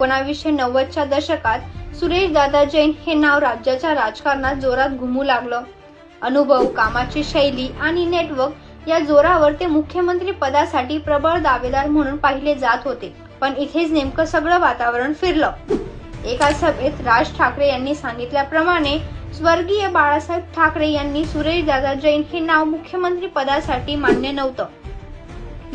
एकोणावीसशे नव्वदच्या दशकात सुरेश दादा जैन हे नाव राज्याच्या राजकारणात जोरात घुमू लागलं. अनुभव कामाची शैली आणि नेटवर्क या जोरावर ते मुख्यमंत्री पदासाठी प्रबळ दावेदार म्हणून पाहिले जात होते. पण इथेच नेमकं सगळं वातावरण फिरलं. एका सभेत राज ठाकरे यांनी सांगितल्याप्रमाणे स्वर्गीय बाळासाहेब ठाकरे यांनी सुरेश दादा जैन हे नाव मुख्यमंत्री पदासाठी मान्य नव्हतं.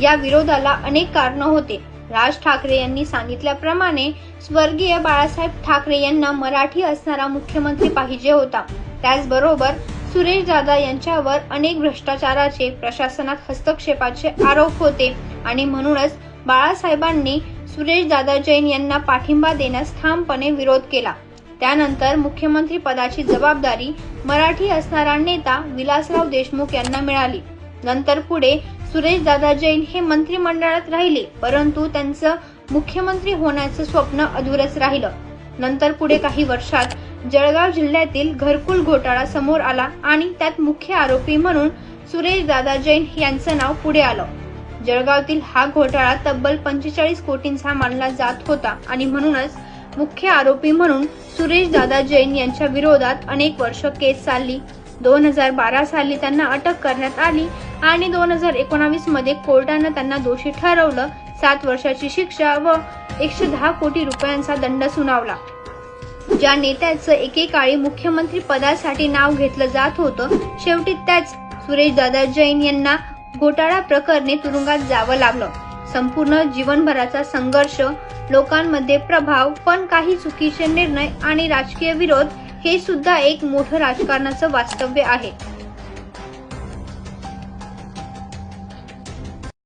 या विरोधाला अनेक कारण होते. राज ठाकरे यांनी सांगितल्याप्रमाणे स्वर्गीय बाळासाहेब ठाकरे यांना मराठी असणारा मुख्यमंत्री पाहिजे होता. त्याचबरोबर सुरेश दादा यांच्यावर अनेक भ्रष्टाचाराचे प्रशासनात हस्तक्षेपाचे आरोप होते आणि म्हणूनच बाळासाहेबांनी सुरेश दादा जैन यांना पाठिंबा देण्यास ठामपणे विरोध केला. त्यानंतर मुख्यमंत्री पदाची जबाबदारी मराठी असणारा नेता विलासराव देशमुख यांना मिळाली. नंतर पुढे सुरेश दादा जैन हे मंत्रिमंडळात राहिले परंतु त्यांचं मुख्यमंत्री होण्याचं स्वप्न अधुरच राहिलं. नंतर पुढे काही वर्षात जळगाव जिल्ह्यातील घरकुल घोटाळा समोर आला आणि त्यात मुख्य आरोपी म्हणून सुरेश दादा जैन यांचं नाव पुढे आलं. जळगावतील हा घोटाळा तब्बल पंचेचाळीस कोटींचा मानला जात होता आणि म्हणूनच मुख्य आरोपी म्हणून सुरेश दादा जैन यांच्या विरोधात अनेक वर्ष केस चालली. दोन हजार बारा साली त्यांना अटक करण्यात आली आणि दोन हजार एकोणावीसमध्ये कोर्टानं त्यांना दोषी ठरवलं. सात वर्षाची शिक्षा व एकशे दहा कोटी रुपयांचा दंड सुनावला. ज्या नेत्याचं एकेकाळी मुख्यमंत्री पदासाठी नाव घेतलं जात होतं शेवटी त्याच सुरेश दादा जैन यांना घोटाळा प्रकरणी तुरुंगात जावं लागलं. संपूर्ण जीवनभराचा संघर्ष लोकांमध्ये प्रभाव पण काही चुकीचे निर्णय आणि राजकीय विरोध हे सुद्धा एक मोठं राजकारणाचं वास्तव्य आहे.